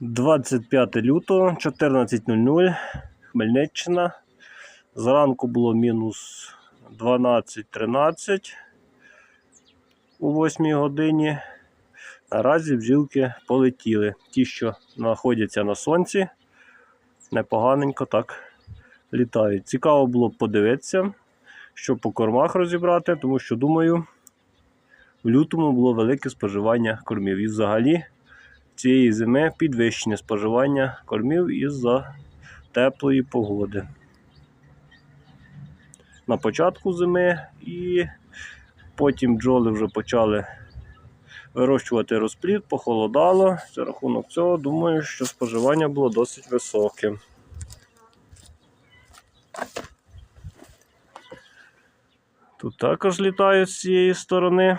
25 лютого, 14.00, Хмельниччина. Зранку було мінус 12-13 у 8 годині. Наразі бджілки полетіли. Ті, що знаходяться на сонці, непоганенько так літають. Цікаво було подивитися, що по кормах розібрати, тому що, думаю, в лютому було велике споживання кормів. І взагалі цієї зими підвищення споживання кормів із-за теплої погоди. На початку зими і потім бджоли вже почали вирощувати розплід, похолодало. За рахунок цього, думаю, що споживання було досить високе. Тут також літають з цієї сторони.